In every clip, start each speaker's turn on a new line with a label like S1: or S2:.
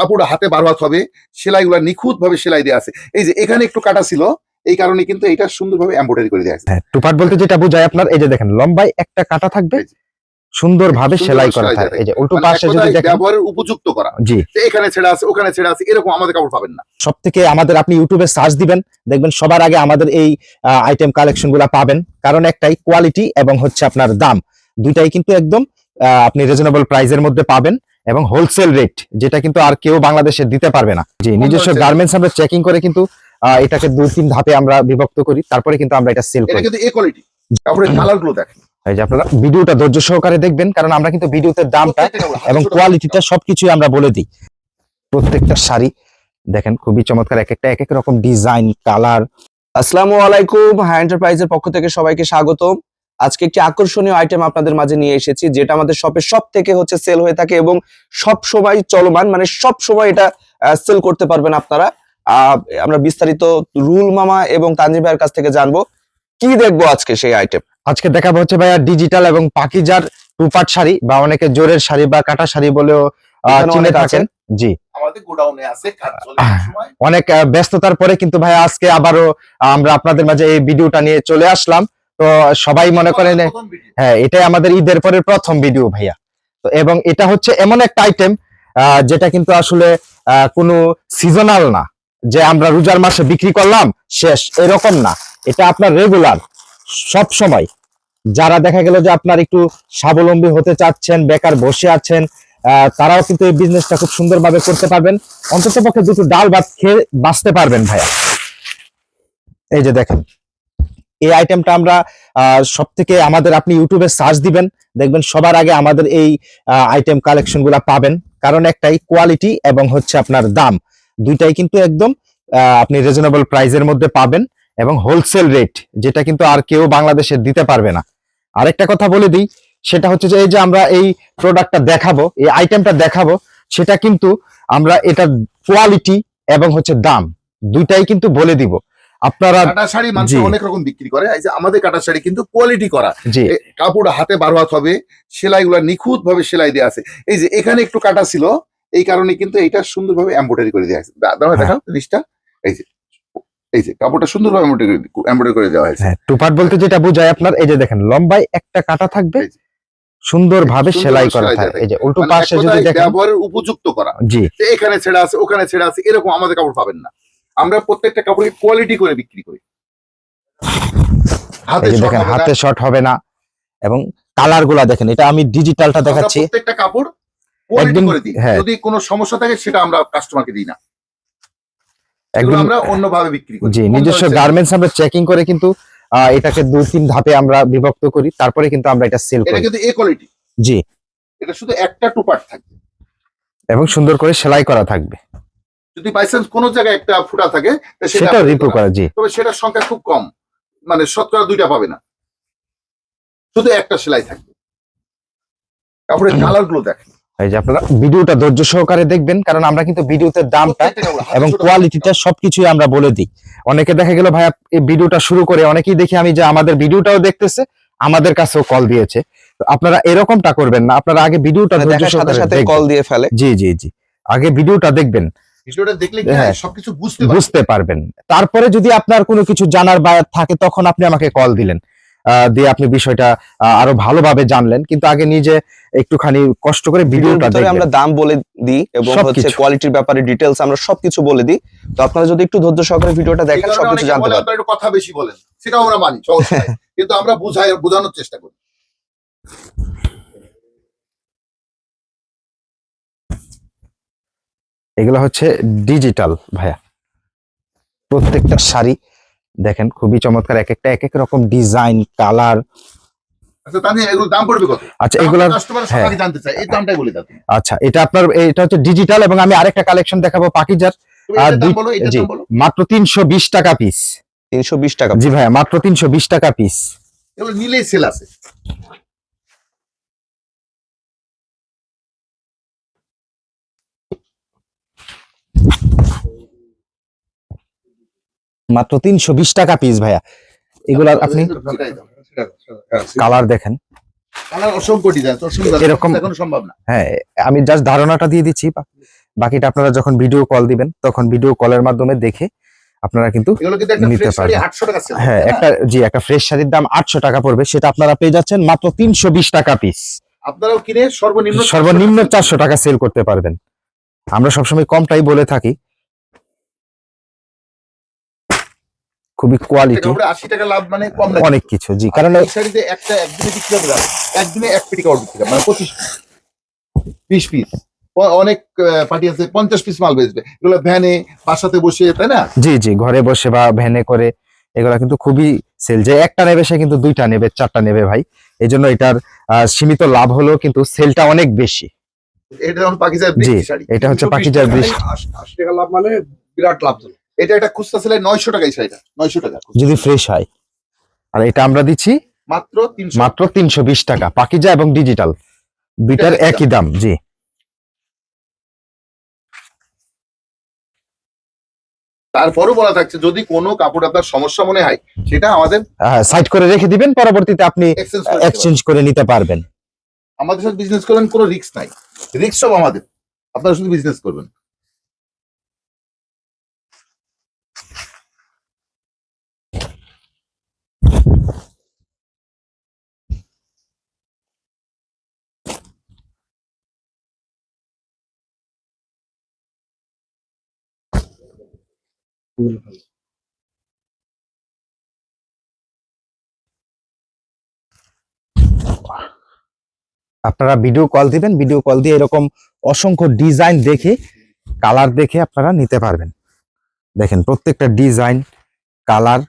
S1: কাপড় হাতে বার হাত হবে সেলাইগুলো নিখুঁত ভাবে সেলাই দেওয়া আছে। এই যে এখানে একটু কাটা ছিল এই কারণে কিন্তু এটা সুন্দরভাবে এমব্রয়ডারি করে দেওয়া আছে।
S2: হ্যাঁ টুপাট বলতে যেটা বোঝায় আপনার এই যে দেখেন লম্বায় একটা কাটা থাকবে
S1: এই যে।
S2: সুন্দর ভাবে সেলাই করা থাকে। এই যে উল্টো
S1: মানে
S2: পাশে যদি দেখেন
S1: ব্যবহারের উপযুক্ত করা।
S2: জি।
S1: এখানে ছেড়ে আছে ওখানে ছেড়ে আছে এরকম আমাদের কাপড় পাবেন না।
S2: সব থেকে আমাদের আপনি ইউটিউবে সার্চ দিবেন দেখবেন সবার আগে আমাদের এই আইটেম কালেকশনগুলা পাবেন। কারণ একটাই কোয়ালিটি এবং হচ্ছে আপনার দাম। দুইটাই কিন্তু একদম আহ, আপনি রিজনেবল প্রাইসের মধ্যে পাবেন। এবং হোলসেল রেট যেটা কিন্তু আর কেউ বাংলাদেশে দিতে পারবে না। জি নিজস্ব গার্মেন্টস আমরা চেকিং করে কিন্তু এটাকে দুই তিন ধাপে আমরা বিভক্ত করি তারপরে কিন্তু আমরা এটা সেল করি।
S1: কিন্তু এ কোয়ালিটি কাপড়ের কালার দেখেন।
S2: এই যে আপনারা ভিডিওটা ধৈর্য সহকারে দেখবেন কারণ আমরা কিন্তু ভিডিওতে দামটা এবং কোয়ালিটিটা সবকিছুই আমরা বলে দিই। প্রত্যেকটা শাড়ি দেখেন খুবই চমৎকার এক একটা এক এক রকম ডিজাইন কালার
S3: আসসালামু আলাইকুম হাই এন্টারপ্রাইজের পক্ষ থেকে সবাইকে স্বাগতম। আজকে একটি আকর্ষণীয় আইটেম আপনাদের মাঝে নিয়ে এসেছি যেটা আমাদের শপে সব থেকে হচ্ছে সেল হয়ে থাকে এবং সব সময় চলমান মানে সব সময় এটা সেল করতে পারবেন আপনারা। আহ, আমরা বিস্তারিত রুল মামা এবং তানজিম ভাইয়ের কাছ থেকে জানব কি দেখব আজকে সেই আইটেম
S2: আজকে দেখাবো হচ্ছে ভাইয়া ডিজিটাল এবং পাকিজার টুপাট শাড়ি বা অনেকে জোরের শাড়ি বা কাটা শাড়ি বলেও আহ, চিনে। থাকেন। জি।
S1: আমাদের গোডাউনে আছে কাজ চলে সময়।
S2: অনেক আহ, ব্যস্ততার পরে কিন্তু ভাইয়া আজকে আবারও আমরা আপনাদের মাঝে এই ভিডিওটা নিয়ে চলে আসলাম। তো সবাই মনে করেন হ্যাঁ এটাই আমাদের ঈদের পরে প্রথম ভিডিও ভাইয়া। তো এবং এটা হচ্ছে এমন একটা আইটেম যেটা কিন্তু আসলে কোনো সিজনাল না। যে আমরা রোজার মাসে বিক্রি করলাম শেষ এরকম না। এটা আপনার রেগুলার সব সময়। যারা দেখা গেল যে আপনার একটু স্বাবলম্বী হতে চাচ্ছেন বেকার বসে আছেন আহ, তারাও কিন্তু এই বিজনেসটা খুব সুন্দরভাবে করতে পারবেন। অন্তত পক্ষে দুটো ডাল ভাত খেয়ে বাঁচতে পারবেন ভাইয়া। এই যে দেখেন। এই আইটেমটা আমরা সব থেকে আমাদের আপনি ইউটিউবে সার্চ দিবেন, দেখবেন সবার আগে আমাদের এই আইটেম কালেকশনগুলা পাবেন। কারণ একটাই কোয়ালিটি এবং হচ্ছে আপনার দাম। দুইটাই কিন্তু একদম আপনি রিজনেবল প্রাইসের মধ্যে পাবেন এবং হোলসেল রেট যেটা কিন্তু আর কেউ বাংলাদেশে দিতে পারবে না। আরেকটা কথা বলে দিই, সেটা হচ্ছে যে এই যে আমরা এই প্রোডাক্টটা দেখাবো, এই আইটেমটা দেখাবো, সেটা কিন্তু আমরা এটা কোয়ালিটি এবং হচ্ছে দাম, দুইটাই কিন্তু বলে দিব। আপনারা
S1: কাটা শাড়ি মানুষ অনেক রকম বিক্রি করে। এই যে আমাদের কাটা শাড়ি কিন্তু কোয়ালিটি করা। কাপড় হাতে বার হাত হবে সেলাইগুলো নিখুঁত ভাবে সেলাই দেওয়া আছে। এই যে এখানে একটু কাটা ছিল এই কারণে কিন্তু এটা সুন্দরভাবে এমব্রয়ডারি করে দেওয়া আছে। দা- দাও
S2: হ্যাঁ।
S1: দেখাও জিনিসটা। এই যে এই যে কাপড়টা সুন্দরভাবে এমব্রয়ডারি করে দেওয়া হয়েছে।
S2: হ্যাঁ টুপাট বলতে যেটা বোঝায় আপনার এই যে দেখেন লম্বায় একটা কাটা থাকবে সুন্দর ভাবে সেলাই করা থাকে। এই যে উল্টো
S1: মানে
S2: পাশে যদি দেখেন
S1: ব্যবহারের উপযুক্ত করা।
S2: জি।
S1: এখানে ছেড়ে আছে ওখানে ছেড়ে আছে এরকম আমাদের কাপড় পাবেন না। আমরা প্রত্যেকটা কাপড়কে কোয়ালিটি করে বিক্রি করি। হাতে
S2: দেখেন হাতে শর্ট হবে না এবং কালারগুলা দেখেন এটা আমি ডিজিটালটা দেখাচ্ছি।
S1: প্রত্যেকটা কাপড় কোয়ালিটি করে দিই।
S2: হ্যাঁ।
S1: যদি কোনো সমস্যা থাকে সেটা আমরা কাস্টমারকে দিই না।
S2: একদম।
S1: আমরা অন্যভাবে বিক্রি করি।
S2: জি নিজস্ব গার্মেন্টস আমরা চেকিং করে কিন্তু এটাকে দুই তিন ধাপে আমরা বিভক্ত করি তারপরে কিন্তু আমরা এটা সেল
S1: এটা
S2: করি।
S1: কিন্তু এ কোয়ালিটি
S2: জি।
S1: এটা শুধু একটা থাকবে।
S2: এবং সুন্দর করে সেলাই করা থাকবে।
S1: যদি বাই চান্স কোনো জায়গায় একটা ফুটা থাকে সেটা
S2: সেটা
S1: করা।
S2: করা জি।
S1: তবে সেটার সংখ্যা খুব কম। মানে শতকরা দুইটা পাবে না। শুধু একটা সেলাই থাকবে। কাপড়ের কালারগুলো দেখেন।
S2: এই যে আপনারা ভিডিওটা ধৈর্য সহকারে দেখবেন কারণ আমরা কিন্তু ভিডিওতে দামটা এবং কোয়ালিটিটা সবকিছুই আমরা বলে দিই। অনেকে দেখা গেল ভাইয়া এই ভিডিওটা শুরু করে অনেকেই দেখি আমি যে আমাদের ভিডিওটাও দেখতেছে আমাদের কাছেও কল দিয়েছে। আপনারা এরকমটা করবেন না আপনারা আগে ভিডিওটা ধৈর্য
S3: সাথে সাথে কল দিয়ে ফেলে।
S2: জি জি জি। আগে ভিডিওটা দেখবেন।
S1: ভিডিওটা দেখলে
S2: হ্যাঁ।
S1: সবকিছু বুঝতে
S2: বুঝতে পারবেন। তারপরে যদি আপনার কোনো কিছু জানার বা থাকে তখন আপনি আমাকে কল দিলেন। আহ, দিয়ে আপনি বিষয়টা আহ, আরও ভালোভাবে জানলেন। কিন্তু আগে নিজে একটুখানি কষ্ট করে ভিডিওটা
S3: ভিতরে আমরা দাম বলে দিই এবং। হচ্ছে কোয়ালিটির ব্যাপারে ডিটেলস আমরা সবকিছু বলে দিই। তো আপনারা যদি একটু ধৈর্য সহকারে ভিডিওটা দেখেন সবকিছু জানতে পারবেন।
S1: আপনারা একটু কথা বেশি বলেন। সেটাও আমরা মানি কিন্তু আমরা বুঝাই বোঝানোর চেষ্টা করি।
S2: এগুলো হচ্ছে ডিজিটাল ভাইয়া। প্রত্যেকটা শাড়ি দেখেন খুবই চমৎকার এক একটা এক এক রকম ডিজাইন কালার
S1: আচ্ছা তাহলে এগুলো দাম পড়বে কত?
S2: আচ্ছা এগুলার
S1: কাস্টমার
S2: হ্যাঁ।
S1: সবাই জানতে চায় এই দামটাই বলে দাও তুমি।
S2: আচ্ছা এটা আপনার এটা হচ্ছে ডিজিটাল এবং আমি আরেকটা কালেকশন দেখাবো পাকিজার আর মাত্র তিনশো বিশ টাকা পিস
S3: তিনশো বিশ টাকা
S2: জি ভাইয়া মাত্র তিনশো বিশ টাকা পিস
S1: নিলেই সেল আছে।
S2: মাত্র তিনশো বিশ টাকা পিস ভাইয়া। এগুলা আপনি
S1: সেটা দাও।
S2: কালার দেখেন।
S1: কালার অসংখ্য ডিজাইন অসংখ্য
S2: এরকম-
S1: সম্ভব না।
S2: হ্যাঁ আমি জাস্ট ধারণাটা দিয়ে দিচ্ছি বাকিটা আপনারা যখন ভিডিও কল দিবেন তখন ভিডিও কলের মাধ্যমে দেখে আপনারা কিন্তু নিতে পারবেন। হ্যাঁ একটা জি একটা ফ্রেশ শাড়ির দাম আটশো টাকা পড়বে সেটা আপনারা পেয়ে যাচ্ছেন মাত্র তিনশো বিশ টাকা পিস
S1: আপনারাও কিনে সর্বনিম্ন
S2: সর্বনিম্ন চারশো টাকা সেল করতে পারবেন। আমরা সবসময় কমটাই বলে থাকি খুবই কোয়ালিটি
S1: আশি টাকা লাভ মানে কম
S2: অনেক কিছু জি কারণ
S1: শাড়িতে একটা একদিনে বিক্রি হবে একদিনে এক পেটি কাপড় বিক্রি মানে পঁচিশ বিশ পিস। অনেক পার্টি আছে পঞ্চাশ পিস মাল বেচবে। এগুলো ভ্যানে বাসাতে বসে তাই না?
S2: জি জি ঘরে বসে বা ভ্যানে করে এগুলা কিন্তু খুবই সেল যে একটা নেবে সে কিন্তু দুইটা নেবে চারটা নেবে ভাই। এই জন্য এটার সীমিত লাভ হলেও কিন্তু সেলটা অনেক বেশি।
S1: এটা বৃষ্টি শাড়ি।
S2: এটা হচ্ছে
S1: 220
S2: পাকিজার বৃষ্টি।
S4: টাকা লাভ মানে বিরাট লাভজনক।
S1: এটা একটা খুচরা সেলাই নয়শো টাকাই শাড়িটা নয়শো টাকা
S2: যদি ফ্রেশ হয়। আর এটা আমরা দিচ্ছি
S1: মাত্র
S2: মাত্র তিনশো বিশ টাকা পাকিজা এবং ডিজিটাল দুইটার
S1: একই
S2: দাম জি।
S1: তারপরও বলা থাকছে যদি কোনো কাপড় আপনার সমস্যা মনে হয় সেটা আমাদের
S2: সাইড করে রেখে দিবেন পরবর্তীতে আপনি
S1: এক্সচেঞ্জ করে
S2: নিতে পারবেন।
S1: আমাদের সাথে বিজনেস করবেন কোনো রিস্ক নাই। রিস্ক সব আমাদের। আপনারা শুধু বিজনেস করবেন।
S2: আপনারা ভিডিও কল দিবেন ভিডিও কল দিয়ে এরকম অসংখ্য ডিজাইন দেখে কালার দেখে আপনারা নিতে পারবেন। দেখেন, প্রত্যেকটা ডিজাইন কালার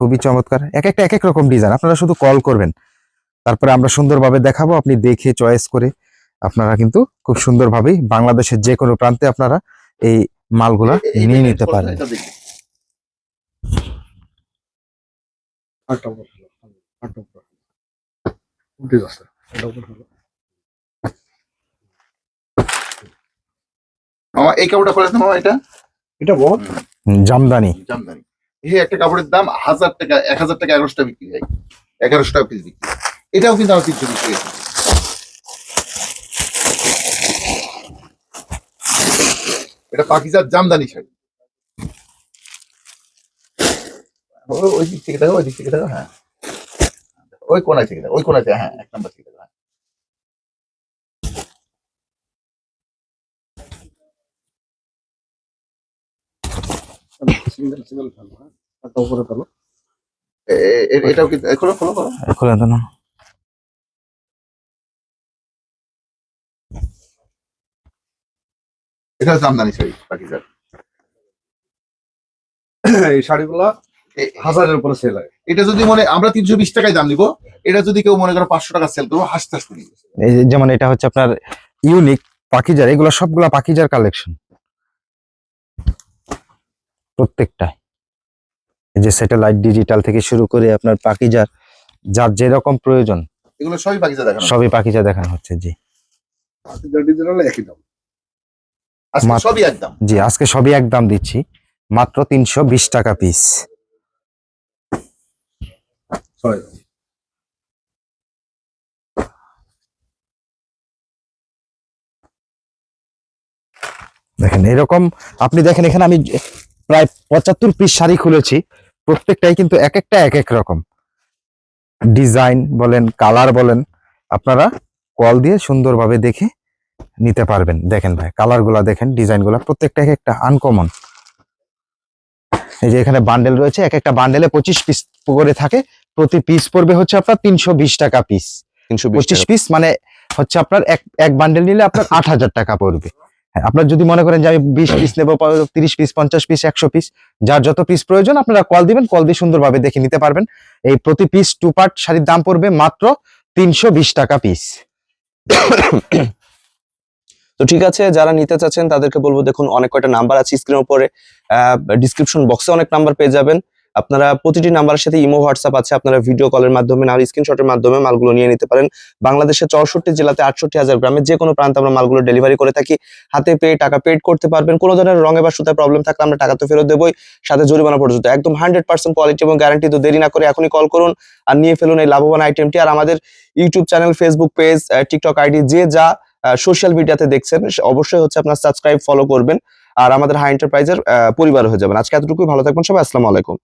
S2: খুবই চমৎকার। এক একটা এক এক রকম ডিজাইন আপনারা শুধু কল করবেন। তারপরে আমরা সুন্দরভাবে দেখাবো আপনি দেখে চয়েস করে আপনারা কিন্তু খুব সুন্দরভাবেই বাংলাদেশের যে কোনো প্রান্তে আপনারা এই মালগুলা নিয়ে নিতে পারেন।
S1: এই কাপড়টা করে এটা?
S4: এটা
S2: জামদানি।
S1: জামদানি। একটা কাপড়ের দাম হাজার টাকা, এক হাজার টাকা এগারোশো টাকা বিক্রি হয়। এগারোশো টাকা পিস বিক্রি এটাও কিন্তু আমার তিনশো বিক্রি হয়েছে। এটা পাকিজার জামদানি শাড়ি। ওই দিক থেকে দেখো, ওই দিক থেকে দেখো হ্যাঁ। ওই কোনায় থেকে দেখো, ওই কোনায় থেকে হ্যাঁ এক নম্বর থেকে
S4: সিঙ্গেল সিঙ্গেল ফেলো হ্যাঁ? আটটা উপরে ফেলো
S1: এটাও এ, খোলো খোলো
S2: দেন
S1: এটা শাড়ি
S4: এই শাড়িগুলা হাজারের উপরে সেল হয়।
S1: এটা যদি মনে আমরা তিনশো বিশ টাকায় দাম নিব এটা যদি কেউ মনে করো পাঁচশো টাকা সেল করব হাসতে হাসতে
S2: যেমন এটা হচ্ছে আপনার ইউনিক পাকিজার এগুলো সবগুলা পাকিজার কালেকশন প্রত্যেকটা এই যে স্যাটেলাইট ডিজিটাল থেকে শুরু করে আপনার পাকিজার যার যেরকম প্রয়োজন।
S1: এগুলো সবই পাকিজা দেখানো
S2: সবই পাকিজা দেখানো হচ্ছে জি।
S4: ডিজিটাল একই দাম।
S1: আজকে সবই একদম
S2: জি আজকে সবই একদম দিচ্ছি। মাত্র তিনশো বিশ টাকা পিস দেখেন এরকম আপনি দেখেন এখানে আমি প্রায় পঁচাত্তর পিস শাড়ি খুলেছি। প্রত্যেকটাই কিন্তু এক একটা এক এক রকম। ডিজাইন বলেন কালার বলেন আপনারা কল দিয়ে সুন্দরভাবে দেখে নিতে পারবেন। দেখেন ভাই কালারগুলা দেখেন ডিজাইনগুলা প্রত্যেকটা এক একটা আনকমন এই যে এখানে বান্ডেল রয়েছে এক একটা বান্ডেলে পঁচিশ পিস করে থাকে। প্রতি পিস পড়বে হচ্ছে আপনার তিনশো বিশ টাকা পিস
S3: তিনশো
S2: পঁচিশ পিস মানে হচ্ছে আপনার এক এক বান্ডেল নিলে আপনার আট হাজার টাকা পড়বে। আপনার যদি মনে করেন যে আমি বিশ পিস নেব তিরিশ পিস পঞ্চাশ পিস একশো পিস যার যত পিস প্রয়োজন, আপনারা কল দিবেন কল দিয়ে সুন্দরভাবে দেখে নিতে পারবেন। এই প্রতি পিস টু পার্ট শাড়ির দাম পড়বে মাত্র তিনশো বিশ টাকা পিস
S3: তো ঠিক আছে, যারা নিতে চাচ্ছেন, তাদেরকে বলব, দেখুন, অনেক কয়টা নাম্বার আছে স্ক্রিনের উপরে। ডিসক্রিপশন বক্সে অনেক নাম্বার পেয়ে যাবেন। আপনারা প্রতিটি নাম্বারের সাথে ইমো, হোয়াটসঅ্যাপ আছে, আপনারা ভিডিও কলের মাধ্যমে না স্ক্রিনশটের মাধ্যমে মালগুলো নিয়ে নিতে পারেন। বাংলাদেশের চৌষট্টি জেলাতে আটষট্টি হাজার গ্রামে যে কোনো প্রান্তে আমরা মালগুলো ডেলিভারি করে থাকি। হাতে পেয়ে টাকা পেড করতে পারবেন। কোনো ধরনের রঙে বা সুতায় প্রবলেম থাকলে আমরা টাকা তো ফেরত দেবই, সাথে জরিমানা পর্যন্ত। একদম হান্ড্রেড পার্সেন্ট কোয়ালিটি এবং গ্যারান্টি তো দেরি না করে এখনই কল করুন আর নিয়ে ফেলুন এই লাভবান আইটেমটি আর আমাদের YouTube channel Facebook page TikTok ID যে যা সোশ্যাল মিডিয়াতে দেখছেন অবশ্যই হচ্ছে আপনার সাবস্ক্রাইব ফলো করবেন। আর আমাদের হাই এন্টারপ্রাইজের পরিবার হয়ে যাবেন। আজকে এতটুকুই, ভালো থাকবেন সবাই, আসসালামু আলাইকুম।